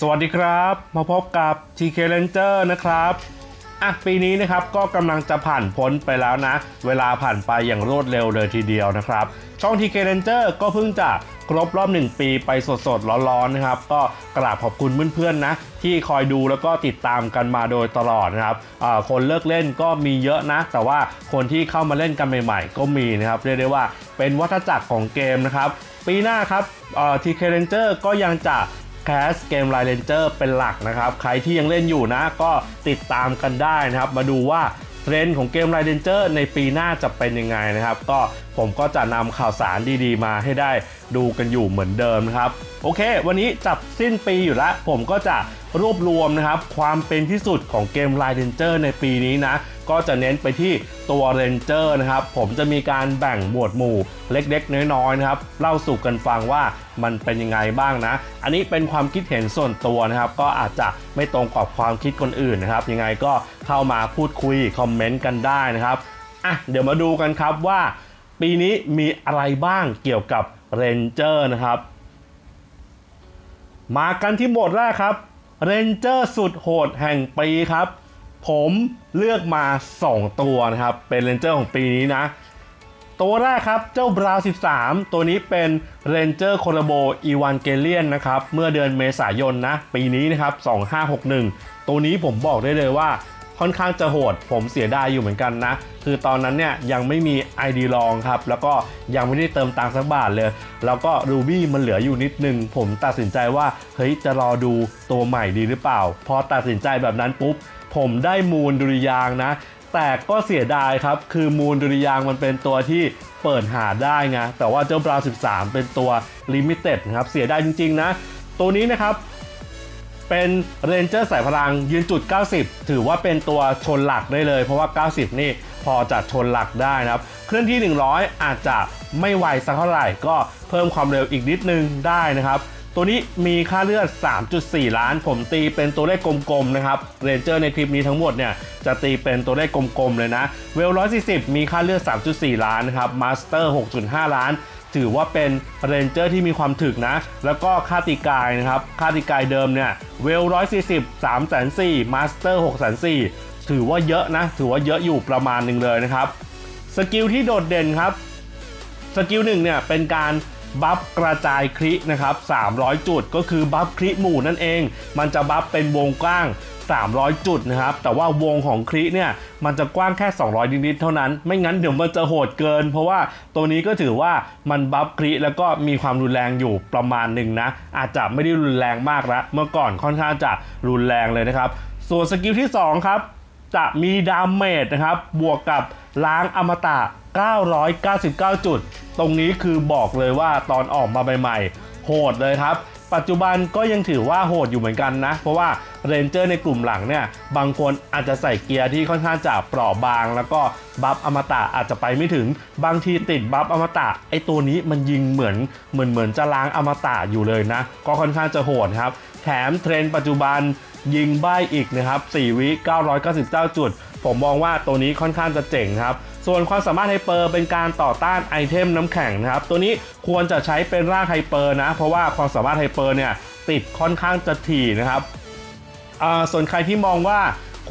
สวัสดีครับ มาพบกับ TK Ranger นะครับอะปีนี้นะครับก็กำลังจะผ่านพ้นไปแล้วนะ เวลาผ่านไปอย่างรวดเร็วเลยทีเดียวนะครับ ช่อง TK Ranger ก็เพิ่งจะครบรอบ 1 ปีไปสดๆ ร้อนๆนะครับ ก็กราบขอบคุณเพื่อนๆนะ ที่คอยดูแล้วก็ติดตามกันมาโดยตลอดนะครับคนเลิกเล่นก็มีเยอะนะ แต่ว่าคนที่เข้ามาเล่นกันใหม่ๆ ก็มีนะครับ เรียกได้ว่าเป็นวัฏจักรของเกมนะครับ ปีหน้าครับเอ่อ TK Ranger ก็ยังจะ แคสเกมไลเลนเจอร์เป็นหลักนะครับ ใครที่ยังเล่นอยู่นะก็ติดตามกันได้นะครับ มาดูว่าเทรนด์ของเกมไลเลนเจอร์ในปีหน้าจะเป็นยังไงนะครับ ก็ผมก็จะนำข่าวสารดีๆ มาให้ได้ดูกันอยู่เหมือนเดิมนะครับ โอเค วันนี้จับสิ้นปีอยู่แล้ว ผมก็จะรวบรวมนะครับ ความเป็นที่สุดของเกมไลเลนเจอร์ในปีนี้นะ ก็จะเน้นไปที่ตัวเรนเจอร์นะครับ ผมจะมีการแบ่งหมวดหมู่เล็กๆ น้อยๆนะครับ เล่าสู่กันฟังว่ามันเป็นยังไงบ้างนะ อันนี้เป็นความคิดเห็นส่วนตัวนะครับ ก็อาจจะไม่ตรงกับความคิดคนอื่นนะครับ ยังไงก็เข้ามาพูดคุยคอมเมนต์กันได้นะครับอะเดี๋ยวมาดูกันครับว่า ปีนี้มีอะไรบ้างเกี่ยวกับเรนเจอร์นะครับ มากันที่หมดแรกครับ เรนเจอร์สุดโหดแห่งปีครับ ผมเลือกมา 2 ตัวนะครับ เป็นเรนเจอร์ของปีนี้นะ ตัวแรกครับเจ้าบราว13 ตัวนี้เป็นเรนเจอร์โคลโบอีวานเกเลียนนะครับ เมื่อเดือนเมษายนนะ ปีนี้นะครับ 2561 ตัวนี้ผมบอกได้เลยว่า ค่อนข้างจะโหด ผมเสียดายอยู่เหมือนกันนะ คือตอนนั้นเนี่ยยังไม่มี ID ลองครับ แล้วก็ยังไม่ได้เติมตังค์สักบาทเลย แล้วก็รูบี้มันเหลืออยู่นิดนึง ผมตัดสินใจว่า เฮ้ย จะรอดูตัวใหม่ดีหรือเปล่า พอตัดสินใจแบบนั้นปุ๊บ ผมได้มูลดุริยางนะ แต่ก็เสียดายครับ คือมูลดุริยางมันเป็นตัวที่เปิดหาได้ไงแต่ว่าเจ้าบราว13 เป็นตัวลิมิเต็ดนะครับ เสียดายจริงๆนะ ตัวนี้นะครับ เป็นเรนเจอร์สายพลังยืนจุด 90 ถือว่าเป็นตัวชนหลักได้เลย เพราะว่า 90 นี่พอจะชนหลักได้นะครับ เคลื่อนที่ 100 อาจจะไม่ไวสักเท่าไหร่ ก็เพิ่มความเร็วอีกนิดนึงได้นะครับ ตัวนี้มีค่าเลือด 3.4 ล้าน ผมตีเป็นตัวเลขกลมๆนะครับ เรนเจอร์ในคลิปนี้ทั้งหมดเนี่ยจะตีเป็นตัวเลขกลมๆเลยนะ เวล 140 มีค่าเลือด 3.4 ล้านนะครับ มาสเตอร์ 6.5 ล้าน ถือว่าเป็นเรนเจอร์ที่มีความถึกนะ แล้วก็ค่าตีกายนะครับ ค่าตีกายเดิมเนี่ยเวลร้อยสี่สิบสามแสนสี่มาสเตอร์หกแสนสี่ถือว่าเยอะนะ ถือว่าเยอะอยู่ประมาณหนึ่งเลยนะครับ สกิลที่โดดเด่นครับ สกิลหนึ่งเนี่ยเป็นการ บัฟกระจายครินะครับ300 จุด ก็คือบัฟคริหมู่นั่นเอง มันจะบัฟเป็นวงกว้าง 300 จุดนะครับ แต่ว่าวงของคริเนี่ยมันจะกว้างแค่ 200 นิดๆเท่านั้น ไม่งั้นเดี๋ยวมันจะโหดเกิน เพราะว่าตัวนี้ก็ถือว่ามันบัฟคริแล้วก็มีความรุนแรงอยู่ประมาณหนึ่งนะ อาจจะไม่ได้รุนแรงมากละเมื่อก่อนค่อนข้างจะรุนแรงเลยนะครับ ส่วนสกิลที่ 2 ครับ จะมีดาเมจนะครับ บวกกับล้างอมตะ 999 จุด ตรงนี้คือบอกเลยว่าตอนออกมาใหม่ๆ โหดเลยครับ ปัจจุบันก็ยังถือว่าโหดอยู่เหมือนกันนะ เพราะว่าเรนเจอร์ในกลุ่มหลังเนี่ย บางคนอาจจะใส่เกียร์ที่ค่อนข้างจะเปราะบาง แล้วก็บัฟอมตะอาจจะไปไม่ถึง บางทีติดบัฟอมตะไอตัวนี้มันยิงเหมือนเหมือนเหมือนจะล้างอมตะอยู่เลยนะ ก็ค่อนข้างจะโหดครับ แถมเทรนด์ปัจจุบันยิงใบอีกนะครับ 4 วิ 999 จุด ผมมองว่าตัวนี้ค่อนข้างจะเจ๋งครับ ส่วนความสามารถไฮเปอร์เป็นการต่อต้านไอเทมน้ำแข็งนะครับ ตัวนี้ควรจะใช้เป็นร่างไฮเปอร์นะ เพราะว่าความสามารถไฮเปอร์เนี่ยติดค่อนข้างจะถี่นะครับอ่าส่วนใครที่มองว่า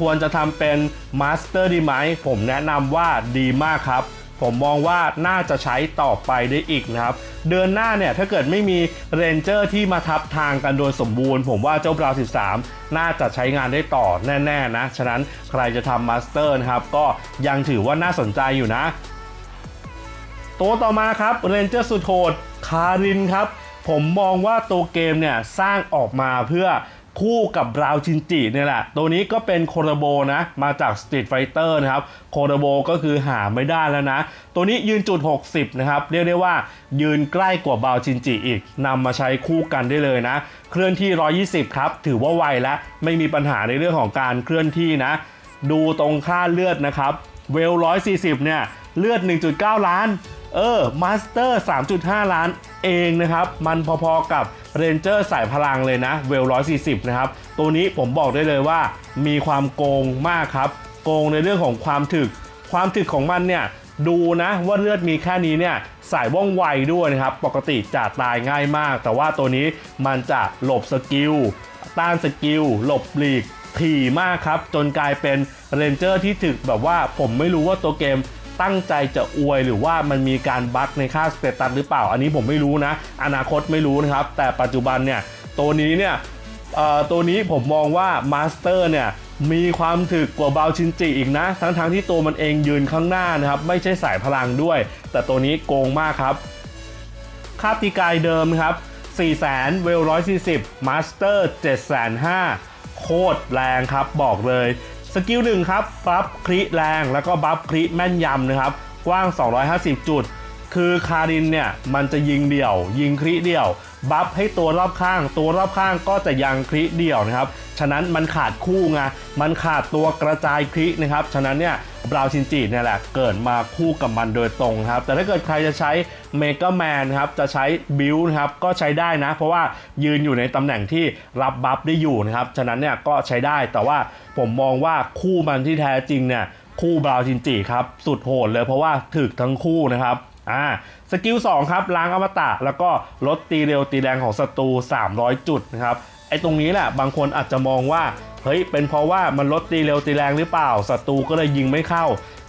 ควรจะทำเป็นมาสเตอร์ดีไหมผมแนะนำว่าดีมากครับ ผมมองว่าน่าจะใช้ต่อไปได้อีกนะครับ เดือนหน้าเนี่ยถ้าเกิดไม่มีเรนเจอร์ที่มาทับทางกันโดยสมบูรณ์ ผมว่าเจ้าบราว13 น่าจะใช้งานได้ต่อแน่ ๆ นะ ฉะนั้นใครจะทำมาสเตอร์นะครับ ก็ยังถือว่าน่าสนใจอยู่นะ ตัวต่อมาครับเรนเจอร์สุดโหดคารินครับผมมองว่าตัวเกมเนี่ยสร้างออกมาเพื่อ คู่กับบราวชินจิเนี่ยแหละ ตัวนี้ก็เป็นโคโรโบนะ มาจาก Street Fighter นะครับ โคโรโบก็คือหาไม่ได้แล้วนะ ตัวนี้ยืนจุด 60 นะครับ เรียกได้ว่ายืนใกล้กว่าบราวชินจิอีกนำมาใช้คู่กันได้เลยนะ เคลื่อนที่ 120 ครับ ถือว่าไวและไม่มีปัญหาในเรื่องของการเคลื่อนที่นะ ดูตรงค่าเลือดนะครับ เวล 140 เนี่ย เลือด 1.9 ล้าน เออมาสเตอร์3.5 ล้านเองนะครับ มันพอๆกับเรนเจอร์สายพลังเลยนะเวล140 นะครับ ตัวนี้ผมบอกได้เลยว่า มีความโกงมากครับ โกงในเรื่องของความถึก ความถึกของมันเนี่ยดูนะว่าเลือดมีแค่นี้เนี่ยสายว่องไวด้วยนะครับ ปกติจะตายง่ายมาก แต่ว่าตัวนี้มันจะหลบสกิลต้านสกิลหลบหลีกถี่มากครับ จนกลายเป็นเรนเจอร์ที่ถึกแบบว่าผมไม่รู้ว่าตัวเกม ตั้งใจจะอวยหรือว่ามันมีการบั๊กในค่าสเตตัสหรือเปล่า อันนี้ผมไม่รู้นะ อนาคตไม่รู้นะครับ แต่ปัจจุบันเนี่ยตัวนี้เนี่ยตัวนี้ผมมองว่ามาสเตอร์เนี่ยมีความถึกกว่าบาชินจิอีกนะ ทั้งๆทที่ตัวมันเองยืนข้างหน้านะครับ ไม่ใช่สายพลังด้วย แต่ตัวนี้โกงมากครับ ค่าตีกายเดิมครับ4 0 0 0 0เวล140มาสเตอร์7,500โคตรแรงครับบอกเลย สกิลหนึ่งครับบัฟคริแรง แล้วก็บัฟคริแม่นยำนะครับ กว้าง 250 จุด คือคารินเนี่ย มันจะยิงเดี่ยว ยิงคริเดี่ยว บัฟให้ตัวรอบข้าง ตัวรอบข้างก็จะยังคริเดี่ยวนะครับ ฉะนั้นมันขาดคู่ไงมันขาดตัวกระจายครินะครับ ฉะนั้นเนี่ย บราวชินจิเนี่ยแหละเกิดมาคู่กับมันโดยตรงครับ แต่ถ้าเกิดใครจะใช้เมก a แมนครับจะใช้บิลนะครับก็ใช้ได้นะ เพราะว่ายืนอยู่ในตำแหน่งที่รับบัฟได้อยู่นะครับ ฉะนั้นเนี่ยก็ใช้ได้แต่ว่าผมมองว่าคู่มันที่แท้จริงเนี่ยคู่บราวชินจิครับสุดโหดเลยเพราะว่าถึกทั้งคู่นะครับอ่าสกิล2ครับล้างอมตะ แล้วก็ลดตีเร็วตีแรงของศัตรู 300 จุดนะครับ ไอ้ตรงนี้แหละบางคนอาจจะมองว่าเฮ้ยเป็นเพราะว่ามันลดตีเร็วตีแรงหรือเปล่าศัตรูก็เลยยิงไม่เข้า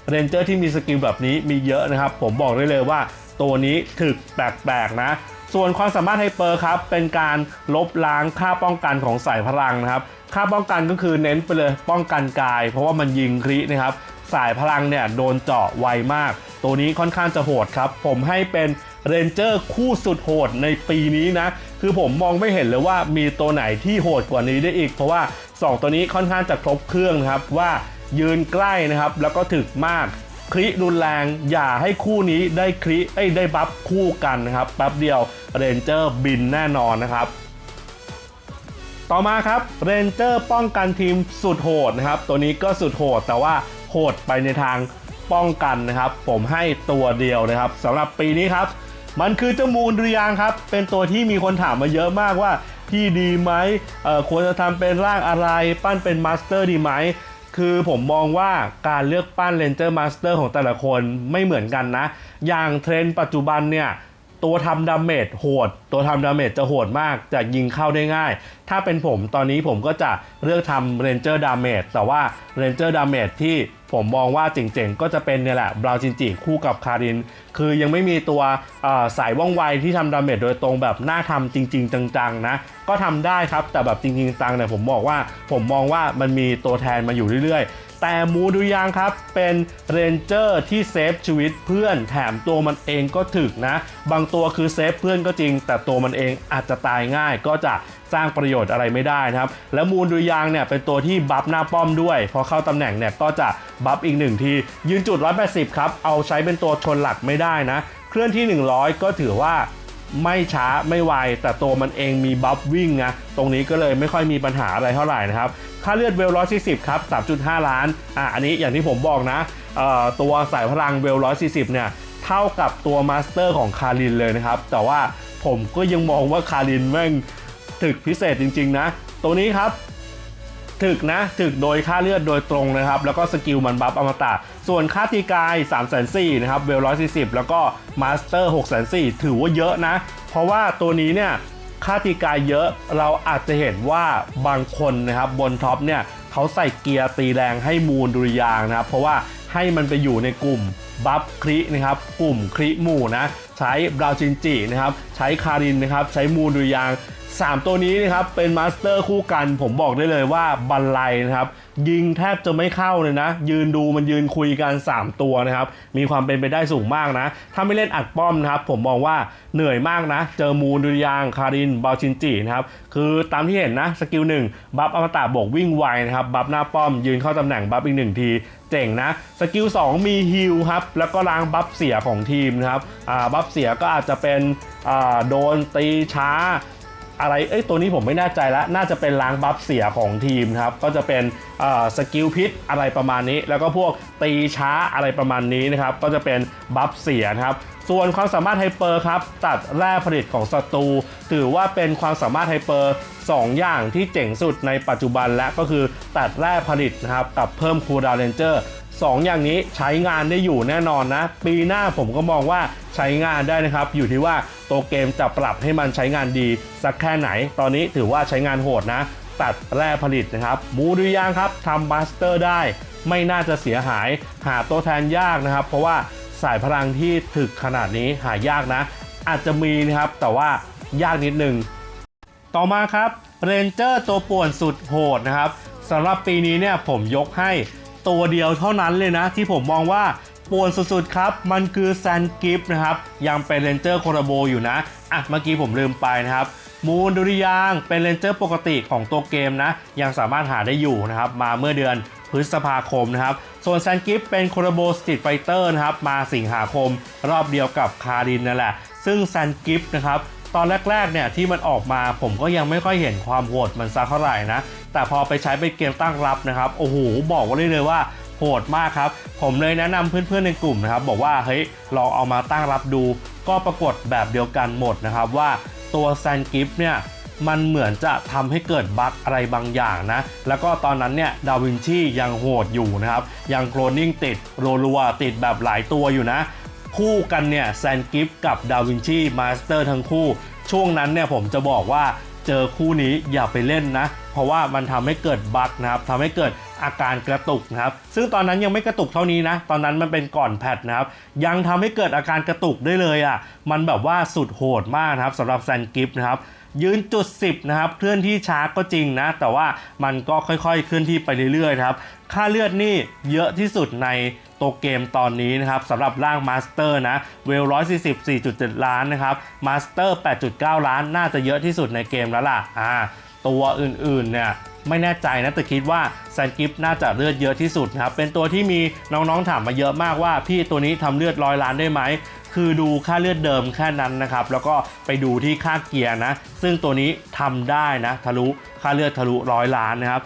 เรนเจอร์ที่มีสกิลแบบนี้มีเยอะนะครับ ผมบอกได้เลยว่าตัวนี้ถึกแปลกๆนะ ส่วนความสามารถไฮเปอร์ครับ เป็นการลบล้างค่าป้องกันของสายพลังนะครับ ค่าป้องกันก็คือเน้นไปเลยป้องกันกาย เพราะว่ามันยิงครินะครับ สายพลังเนี่ยโดนเจาะไวมาก ตัวนี้ค่อนข้างจะโหดครับ ผมให้เป็นเรนเจอร์คู่สุดโหดในปีนี้นะ คือผมมองไม่เห็นเลยว่ามีตัวไหนที่โหดกว่านี้ได้อีก เพราะว่า 2 ตัวนี้ค่อนข้างจะครบเครื่องนะครับว่ายืนใกล้นะครับ แล้วก็ถึกมากคลิรุนแรงอย่าให้คู่นี้ได้คลิเอ้ได้บัฟคู่กันนะครับแป๊บเดียวเรนเจอร์บินแน่นอนนะครับต่อมาครับเรนเจอร์ป้องกันทีมสุดโหดนะครับ ตัวนี้ก็สุดโหด แต่ว่าโหดไปในทางป้องกันนะครับ ผมให้ตัวเดียวนะครับสำหรับปีนี้ครับ มันคือเจ้ามูลเรียงครับ เป็นตัวที่มีคนถามมาเยอะมากว่า พี่ดีไหมควรจะทำเป็นร่างอะไรปั้นเป็นมาสเตอร์ดีไหมคือผมมองว่าการเลือกปั้นเลนเจอร์มาสเตอร์ของแต่ละคนไม่เหมือนกันนะ อย่างเทรนด์ปัจจุบันเนี่ย ตัวทำดาเมจโหด ตัวทำดาเมจจะโหดมาก จะยิงเข้าได้ง่าย ถ้าเป็นผมตอนนี้ผมก็จะเลือกทำเรนเจอร์ดาเมจแต่ว่าเรนเจอร์ดาเมจที่ผมมองว่าเจ๋งๆ ก็จะเป็นเนี่ยแหละบราวจินจิคู่กับคาริน คือยังไม่มีตัวสายว่องไวที่ทำดาเมจโดยตรงแบบน่าทำจริง ๆ จังๆนะ ก็ทำได้ครับ แต่แบบจริงๆจังเนี่ยผมบอกว่าผมมองว่ามันมีตัวแทนมาอยู่เรื่อยๆ แต่มูดูยังครับ เป็นเรนเจอร์ที่เซฟชีวิตเพื่อนแถมตัวมันเองก็ถึกนะ บางตัวคือเซฟเพื่อนก็จริง แต่ตัวมันเองอาจจะตายง่ายก็จะสร้างประโยชน์อะไรไม่ได้นะครับ แล้วมูลดูยางเนี่ยเป็นตัวที่บัฟหน้าป้อมด้วย พอเข้าตำแหน่งเนี่ยก็จะบัฟอีกหนึ่งที ยืนจุด 180 ครับ เอาใช้เป็นตัวชนหลักไม่ได้นะ เคลื่อนที่ 100 ก็ถือว่าไม่ช้าไม่ไวแต่ตัวมันเองมีบัฟวิ่งนะตรงนี้ก็เลยไม่ค่อยมีปัญหาอะไรเท่าไหร่นะครับ ค่าเลือดเวล140ครับ3.5ล้านอะอันนี้อย่างที่ผมบอกนะตัวสายพลังเวล140เนี่ยเท่ากับตัวมาสเตอร์ของคารินเลยนะครับ แต่ว่าผมก็ยังมองว่าคารินแม่งถึกพิเศษจริง ๆ นะ ตัวนี้ครับถึกนะถึกโดยค่าเลือดโดยตรงนะครับ แล้วก็สกิลมันบัฟอมตะ ส่วนค่าตีกาย 3 4 0 0 0นะครับเวล140แล้วก็มาสเตอร์6 4 0 0 0ถือว่าเยอะนะ เพราะว่าตัวนี้เนี่ย ค่าตีกายเยอะเราอาจจะเห็นว่าบางคนนะครับบนท็อปเนี่ยเขาใส่เกียร์ตีแรงให้มูลดุริยางนะครับเพราะว่าให้มันไปอยู่ในกลุ่มบัฟครินะครับกลุ่มคริหมู่นะใช้บราวจินจินะครับใช้คารินนะครับใช้มูลดุริยาง 3 ตัวนี้นะครับเป็นมาสเตอร์คู่กันผมบอกได้เลยว่าบันไลนะครับ ยิงแทบจะไม่เข้าเลยนะ ยืนดูมันยืนคุยกัน 3 ตัวนะครับ มีความเป็นไปได้สูงมากนะ ถ้าไม่เล่นอัดป้อมนะครับ ผมมองว่าเหนื่อยมากนะ เจอมูลดุริยางคารินบาชินจินะครับ คือตามที่เห็นนะ สกิล1บัฟอมตะบวกวิ่งไวนะครับ บัฟหน้าป้อม ยืนเข้าตำแหน่งบัฟอีกหนึ่งทีเจ๋งนะ สกิล 2 มีฮิลครับ แล้วก็ล้างบัฟเสียของทีมนะครับบัฟเสียก็อาจจะเป็นโดนตีช้า อะไรเอ้ยตัวนี้ผมไม่แน่ใจแล้วน่าจะเป็นล้างบัฟเสียของทีมครับก็จะเป็นสกิลพิษอะไรประมาณนี้ แล้วก็พวกตีช้าอะไรประมาณนี้นะครับก็จะเป็นบัฟเสียครับส่วนความสามารถไฮเปอร์ครับตัดแร่ผลิตของศัตรูถือว่าเป็นความสามารถไฮเปอร์2 อย่างที่เจ๋งสุดในปัจจุบันและก็คือตัดแร่ผลิตนะครับกับเพิ่มคูลดาวเรนเจอร์ 2ออย่างนี้ใช้งานได้อยู่แน่นอนนะ ปีหน้าผมก็มองว่าใช้งานได้นะครับ อยู่ที่ว่าตัวเกมจะปรับให้มันใช้งานดีสักแค่ไหน ตอนนี้ถือว่าใช้งานโหดนะ ตัดแร่ผลิตนะครับมูดุยางครับทำบัสเตอร์ได้ ไม่น่าจะเสียหายหาตัวแทนยากนะครับ เพราะว่าสายพลังที่ถึกขนาดนี้หายากนะ อาจจะมีนะครับแต่ว่ายากนิดนึง ต่อมาครับเรนเจอร์ตัวป่วนสุดโหดนะครับสำหรับปีนี้เนี่ยผมยกให้ ตัวเดียวเท่านั้นเลยนะ ที่ผมมองว่าป่วนสุดๆครับ มันคือแซนกิฟนะครับ ยังเป็นเรนเจอร์โครโบอยู่นะ อะ เมื่อกี้ผมลืมไปนะครับ มูนดุริยางเป็นเรนเจอร์ปกติของตัวเกมนะ ยังสามารถหาได้อยู่นะครับ มาเมื่อเดือนพฤษภาคมนะครับ ส่วนแซนกิฟเป็นโครโบสตรีทไฟเตอร์นะครับ มาสิงหาคม รอบเดียวกับคารินนั่นแหละ ซึ่งแซนกิฟนะครับ ตอนแรกๆเนี่ยที่มันออกมาผมก็ยังไม่ค่อยเห็นความโหดมันสักเท่าไหร่นะ แต่พอไปใช้เป็นเกมตั้งรับนะครับ โอ้โห บอกไว้เลยเลยว่าโหดมากครับ ผมเลยแนะนำเพื่อนๆในกลุ่มนะครับ บอกว่าเฮ้ยลองเอามาตั้งรับดู ก็ปรากฏแบบเดียวกันหมดนะครับว่าตัวแซนกิฟเนี่ยมันเหมือนจะทำให้เกิดบั๊กอะไรบางอย่างนะ แล้วก็ตอนนั้นเนี่ยดาวินชียังโหดอยู่นะครับ ยังโคลนนิ่งติดโรลัวติดแบบหลายตัวอยู่นะ คู่กันเนี่ยแซนกิฟกับดาวินชีมาสเตอร์ทั้งคู่ ช่วงนั้นเนี่ยผมจะบอกว่าเจอคู่นี้อย่าไปเล่นนะ เพราะว่ามันทำให้เกิดบั๊กนะครับทำให้เกิดอาการกระตุกนะครับ ซึ่งตอนนั้นยังไม่กระตุกเท่านี้นะ ตอนนั้นมันเป็นก่อนแพทนะครับ ยังทำให้เกิดอาการกระตุกได้เลยอะ มันแบบว่าสุดโหดมากนะครับสำหรับแซนกิฟนะครับยืนจุด 10 นะครับ เคลื่อนที่ช้าก็จริงนะ แต่ว่ามันก็ค่อยๆ เคลื่อนที่ไปเรื่อยๆครับ ค่าเลือดนี่เยอะที่สุดใน ตัวเกมตอนนี้นะครับสำหรับร่างมาสเตอร์นะเวล140 4.7ล้านนะครับมาสเตอร์8.9ล้านน่าจะเยอะที่สุดในเกมแล้วล่ะอ่าตัวอื่นๆเนี่ยไม่แน่ใจนะแต่คิดว่าแซนกิฟน่าจะเลือดเยอะที่สุดนะครับเป็นตัวที่มีน้องๆถามมาเยอะมากว่าพี่ตัวนี้ทำเลือดร้อยล้านได้ไหมคือดูค่าเลือดเดิมแค่นั้นนะครับ แล้วก็ไปดูที่ค่าเกียร์นะ ซึ่งตัวนี้ทำได้นะ ทะลุค่าเลือดทะลุร้อยล้านนะครับ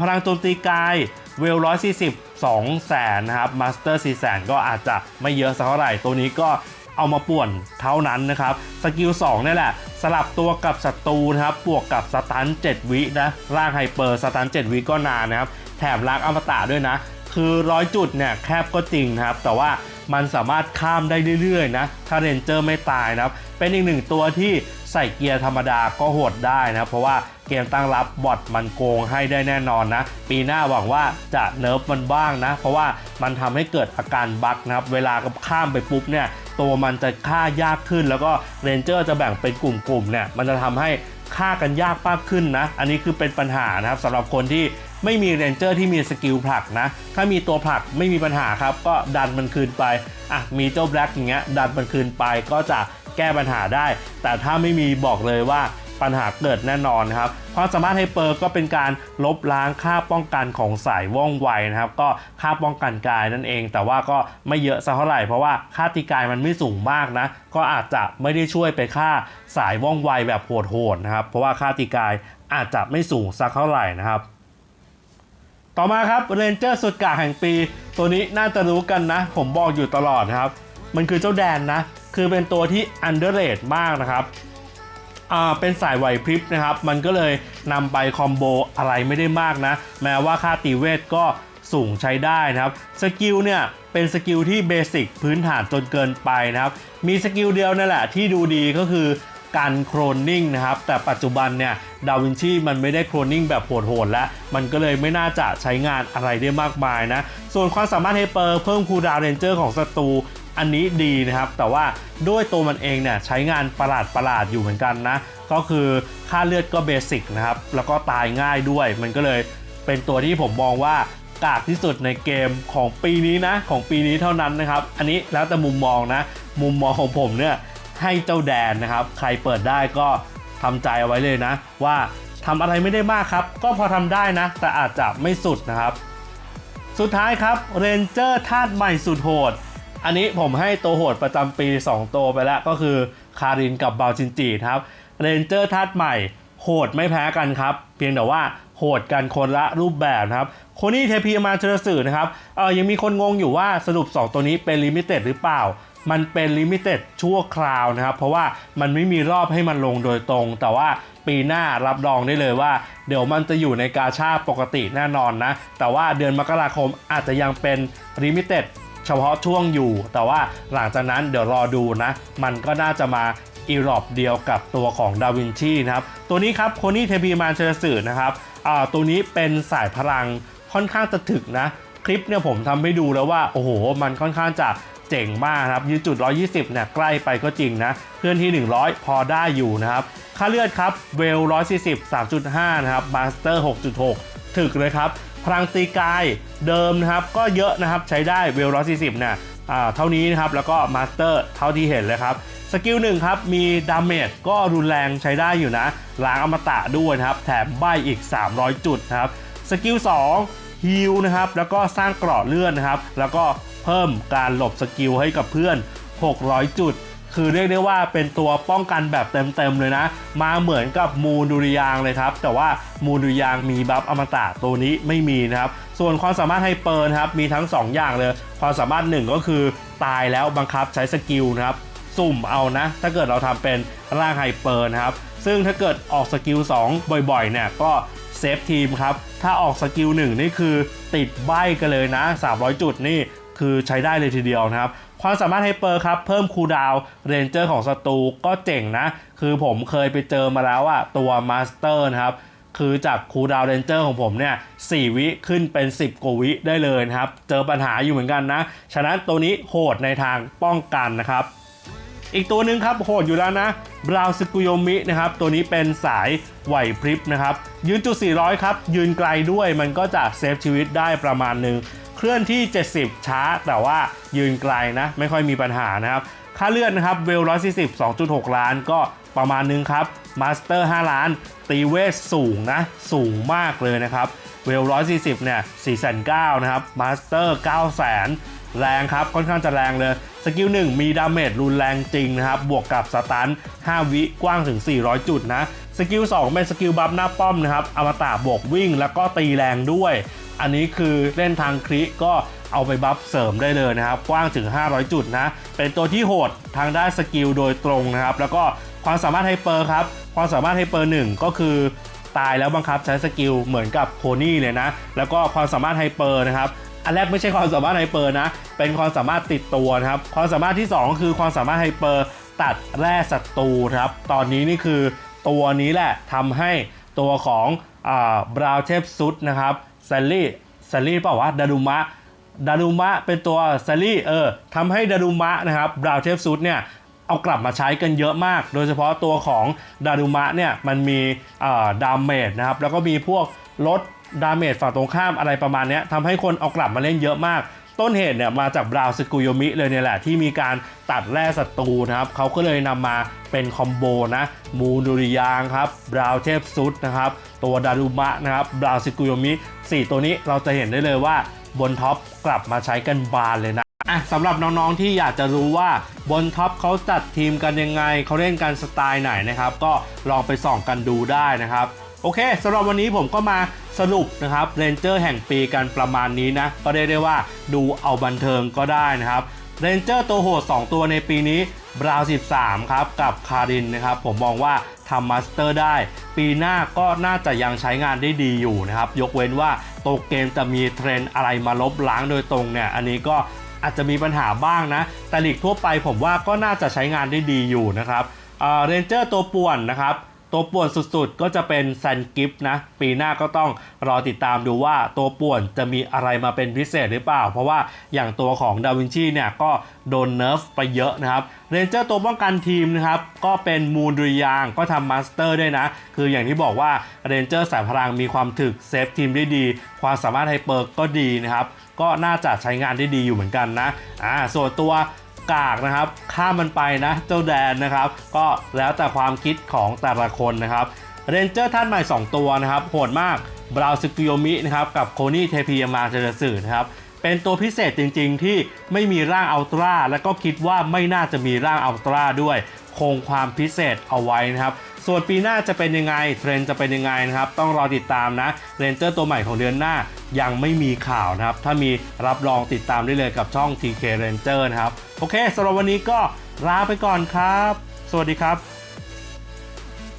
พลังโจมตีกายเวล140 2แสนนะครับมาสเตอร์4แสนก็อาจจะไม่เยอะสักเท่าไหร่ ตัวนี้ก็เอามาป่วนเท่านั้นนะครับ สกิล2นี่แหละ สลับตัวกับศัตรูนะครับบวกกับสตัน 7 วินะร่างไฮเปอร์สตัน 7 วิก็นานนะครับ แถมล้างอมตะด้วยนะ คือร้อยจุดเนี่ยแคบก็จริงนะครับ แต่ว่ามันสามารถข้ามได้เรื่อยๆนะ ถ้าเรนเจอร์ไม่ตายนะครับ เป็นอีกหนึ่งตัวที่ใส่เกียร์ธรรมดาก็โหดได้นะเพราะว่า เกมตั้งรับบอทมันโกงให้ได้แน่นอนนะ ปีหน้าหวังว่าจะเนิร์ฟมันบ้างนะ เพราะว่ามันทำให้เกิดอาการบั๊กนะครับ เวลาข้ามไปปุ๊บเนี่ยตัวมันจะฆ่ายากขึ้น แล้วก็เรนเจอร์จะแบ่งเป็นกลุ่มๆเนี่ยมันจะทำให้ฆ่ากันยากมากขึ้นนะ อันนี้คือเป็นปัญหานะครับสำหรับคนที่ไม่มีเรนเจอร์ที่มีสกิลผลักนะ ถ้ามีตัวผลักไม่มีปัญหาครับ ก็ดันมันคืนไป อะ มีเจ้าแบล็กอย่างเงี้ยดันมันคืนไปก็จะแก้ปัญหาได้ แต่ถ้าไม่มีบอกเลยว่า ปัญหาเกิดแน่นอนครับความสามารถไฮเปอร์ก็เป็นการลบล้างค่าป้องกันของสายว่องไวนะครับ ก็ค่าป้องกันกายนั่นเอง แต่ว่าก็ไม่เยอะสักเท่าไหร่เพราะว่าค่าตีกายมันไม่สูงมากนะ ก็อาจจะไม่ได้ช่วยไปค่าสายว่องไวแบบโหดๆนะครับ เพราะว่าค่าตีกายอาจจะไม่สูงสักเท่าไหร่นะครับต่อมาครับเรนเจอร์สุดกากแห่งปี ตัวนี้น่าจะรู้กันนะ ผมบอกอยู่ตลอดนะครับ มันคือเจ้าแดนนะ คือเป็นตัวที่อันเดอร์เรทมากนะครับ เป็นสายไหวพริบนะครับ มันก็เลยนำไปคอมโบอะไรไม่ได้มากนะ แม้ว่าค่าตีเวทก็สูงใช้ได้นะครับ สกิลเนี่ยเป็นสกิลที่เบสิกพื้นฐานจนเกินไปนะครับ มีสกิลเดียวนั่นแหละที่ดูดีก็คือการโครนนิ่งนะครับ แต่ปัจจุบันเนี่ยดาวินชีมันไม่ได้โครนนิ่งแบบโหดๆแล้ว มันก็เลยไม่น่าจะใช้งานอะไรได้มากมายนะ ส่วนความสามารถไฮเปอร์เพิ่มคูลดาวเรนเจอร์ของศัตรู อันนี้ดีนะครับ แต่ว่าด้วยตัวมันเองเนี่ยใช้งานประหลาดประหลาดอยู่เหมือนกันนะ ก็คือค่าเลือดก็เบสิกนะครับ แล้วก็ตายง่ายด้วย มันก็เลยเป็นตัวที่ผมมองว่ากากที่สุดในเกมของปีนี้นะ ของปีนี้เท่านั้นนะครับ อันนี้แล้วแต่มุมมองนะ มุมมองของผมเนี่ยให้เจ้าแดนนะครับ ใครเปิดได้ก็ทำใจเอาไว้เลยนะ ว่าทำอะไรไม่ได้มากครับ ก็พอทำได้นะ แต่อาจจะไม่สุดนะครับ สุดท้ายครับเรนเจอร์ธาตุใหม่สุดโหด อันนี้ผมให้ตัวโหดประจำปี 2 ตัวไปแล้วก็คือคารินกับบาจินจิครับเรนเจอร์ธาตุใหม่โหดไม่แพ้กันครับ เพียงแต่ว่าโหดกันคนละรูปแบบนะครับโคนี่เทพีมาเชอร์สื่อนะครับเออยังมีคนงงอยู่ว่าสรุป 2 ตัวนี้เป็นลิมิเต็ดหรือเปล่า มันเป็นลิมิเต็ดชั่วคราวนะครับ เพราะว่ามันไม่มีรอบให้มันลงโดยตรง แต่ว่าปีหน้ารับรองได้เลยว่า เดี๋ยวมันจะอยู่ในกาชาปกติแน่นอนนะ แต่ว่าเดือนมกราคมอาจจะยังเป็นลิมิเต็ด เฉพาะช่วงอยู่ แต่ว่าหลังจากนั้นเดี๋ยวรอดูนะ มันก็น่าจะมาอีรอบเดียวกับตัวของดาวินชีนะครับ ตัวนี้ครับโคนี่เทพีมานเชลสือนะครับอ่าตัวนี้เป็นสายพลังค่อนข้างจะถึกนะ คลิปเนี่ยผมทำให้ดูแล้วว่า โอ้โห มันค่อนข้างจะเจ๋งมากครับยืนจุด 120เนี่ยใกล้ไปก็จริงนะเคลื่อนที่ 100 พอได้อยู่นะครับ ค่าเลือดครับเวล140 3.5 นะครับมาสเตอร์ 6.6 ถึกเลยครับ พลังตีกายเดิมนะครับก็เยอะนะครับใช้ได้เวล140เนี่ยอ่าเท่านี้นะครับแล้วก็มาสเตอร์เท่าที่เห็นเลยครับสกิลหนึ่งครับมีดาเมจก็รุนแรงใช้ได้อยู่นะล้างอมตะด้วยนะครับ แถมใบอีก 300 จุดนะครับสกิล2ฮิลนะครับแล้วก็สร้างเกราะเลื่อดนะครับ แล้วก็เพิ่มการหลบสกิลให้กับเพื่อน 600 จุด คือเรียกได้ว่าเป็นตัวป้องกันแบบเต็มๆเลยนะ มาเหมือนกับมูลดุริยางเลยครับ แต่ว่ามูลดุริยางมีบัฟอมตะตัวนี้ไม่มีนะครับ ส่วนความสามารถไฮเปอร์ครับมีทั้ง 2 อย่างเลย ความสามารถหนึ่งก็คือตายแล้วบังคับใช้สกิลนะครับสุ่มเอานะ ถ้าเกิดเราทำเป็นร่างไฮเปอร์นะครับ ซึ่งถ้าเกิดออกสกิล2บ่อยๆเนี่ยก็เซฟทีมครับ ถ้าออกสกิล1นี่คือติดใบกันเลยนะ 300 จุดนี่คือใช้ได้เลยทีเดียวนะครับ ความสามารถไฮเปอร์ครับเพิ่มคูดาวเรนเจอร์ของศัตรูก็เจ๋งนะ คือผมเคยไปเจอมาแล้วอะตัวมาสเตอร์นะครับคือจากคูดาวเรนเจอร์ของผมเนี่ย4วิขึ้นเป็น 10กว่าวิได้เลยนะครับ เจอปัญหาอยู่เหมือนกันนะ ฉะนั้นตัวนี้โหดในทางป้องกันนะครับ อีกตัวหนึ่งครับโหดอยู่แล้วนะบราวสกุโยมินะครับ ตัวนี้เป็นสายไหวพริบนะครับ ยืนจุด400 ครับ ยืนไกลด้วยมันก็จะเซฟชีวิตได้ประมาณหนึ่ง เคลื่อนที่ 70 ช้า แต่ว่ายืนไกลนะ ไม่ค่อยมีปัญหานะครับ ค่าเลือดนะครับเวล140 2.6ล้านก็ประมาณนึงครับมาสเตอร์5ล้าน ตีเวทสูงนะ สูงมากเลยนะครับ เวล140เนี่ย4,900นะครับมาสเตอร์900,000แรงครับ ค่อนข้างจะแรงเลย สกิล 1 มีดาเมจรุนแรงจริงนะครับ บวกกับสตัน 5 วิกว้างถึง 400 จุดนะ สกิล 2 เป็นสกิลบัฟหน้าป้อมนะครับอมตะบวกวิ่งแล้วก็ตีแรงด้วย อันนี้คือเล่นทางคริก็เอาไปบัฟเสริมได้เลยนะครับ กว้างถึง 500 จุดนะ เป็นตัวที่โหดทางด้านสกิลโดยตรงนะครับ แล้วก็ความสามารถไฮเปอร์ครับ ความสามารถไฮเปอร์1ก็คือตายแล้วบังคับใช้สกิลเหมือนกับโคนี่เลยนะ แล้วก็ความสามารถไฮเปอร์นะครับ อันแรกไม่ใช่ความสามารถไฮเปอร์นะ เป็นความสามารถติดตัวนะครับ ความสามารถที่ 2 คือความสามารถไฮเปอร์ตัดแร่ศัตรูครับ ตอนนี้นี่คือตัวนี้แหละทำให้ตัวของบราวเทปซุดนะครับ ซลลี่แซลลี่เปล่าวะดารุมะดารุมะเป็นตัวแซลลี่เออทำให้ดารุมะนะครับบราวเทปซุดเนี่ยเอากลับมาใช้กันเยอะมาก โดยเฉพาะตัวของดารุมะเนี่ยมันมีดาเมจนะครับแล้วก็มีพวกลดดาเมจฝั่งตรงข้ามอะไรประมาณนี้ทำให้คนเอากลับมาเล่นเยอะมาก ต้นเหตุเนี่ยมาจากบราวสกุโยมิเลยเนี่ยแหละ ที่มีการตัดแร่ศัตรูนะครับเขาก็เลยนำมาเป็นคอมโบนะมูดุริยางครับบราวเทพซุดนะครับ ตัวดารุมะนะครับบราวสกุโยมิ4ตัวนี้เราจะเห็นได้เลยว่าบนท็อปกลับมาใช้กันบานเลยนะอะสำหรับน้องๆที่อยากจะรู้ว่าบนท็อปเขาจัดทีมกันยังไงเขาเล่นกันสไตล์ไหนนะครับ ก็ลองไปส่องกันดูได้นะครับ โอเคสำหรับวันนี้ผมก็มาสรุปนะครับเรนเจอร์แห่งปีกันประมาณนี้นะ ก็ได้ได้ว่าดูเอาบันเทิงก็ได้นะครับเรนเจอร์ตัวโหด 2 ตัวในปีนี้ บราว 13 ครับ กับคารินนะครับ ผมมองว่าทำมาสเตอร์ได้ ปีหน้าก็น่าจะยังใช้งานได้ดีอยู่นะครับ ยกเว้นว่าตัวเกมจะมีเทรนอะไรมาลบล้างโดยตรงเนี่ย อันนี้ก็อาจจะมีปัญหาบ้างนะ แต่หลีกทั่วไปผมว่าก็น่าจะใช้งานได้ดีอยู่นะครับเรนเจอร์ตัวป่วนนะครับ ตัวป่วนสุดๆ ก็จะเป็นแซนกิฟนะ ปีหน้าก็ต้องรอติดตามดูว่าตัวป่วนจะมีอะไรมาเป็นพิเศษหรือเปล่า เพราะว่าอย่างตัวของดาวินชีเนี่ยก็โดนเนิร์ฟไปเยอะนะครับเรนเจอร์ตัวป้องกันทีมนะครับก็เป็นมูนดุริยางก็ทำมาสเตอร์ด้วยนะ คืออย่างที่บอกว่าเรนเจอร์สายพลังมีความถึกเซฟทีมได้ดี ความสามารถไฮเปอร์ก็ดีนะครับก็น่าจะใช้งานได้ดีอยู่เหมือนกันนะอ่าส่วนตัว กากนะครับ ข้ามมันไปนะเจ้าแดนนะครับ ก็แล้วแต่ความคิดของแต่ละคนนะครับเรนเจอร์ท่านใหม่ 2 ตัวนะครับโหดมากบราวซึกิโยมินะครับกับโคนี่เทพีมาเจรสือนะครับเป็นตัวพิเศษจริงๆ ที่ไม่มีร่างอัลตร้าและก็คิดว่าไม่น่าจะมีร่างอัลตร้าด้วย คงความพิเศษเอาไว้นะครับ ส่วนปีหน้าจะเป็นยังไงเทรนด์จะเป็นยังไงนะครับต้องรอติดตามนะเรนเจอร์ตัวใหม่ของเดือนหน้ายังไม่มีข่าวนะครับ ถ้ามีรับรองติดตามได้เลยกับช่อง TK Ranger นะครับ โอเคสำหรับวันนี้ก็ลาไปก่อนครับ สวัสดีครับ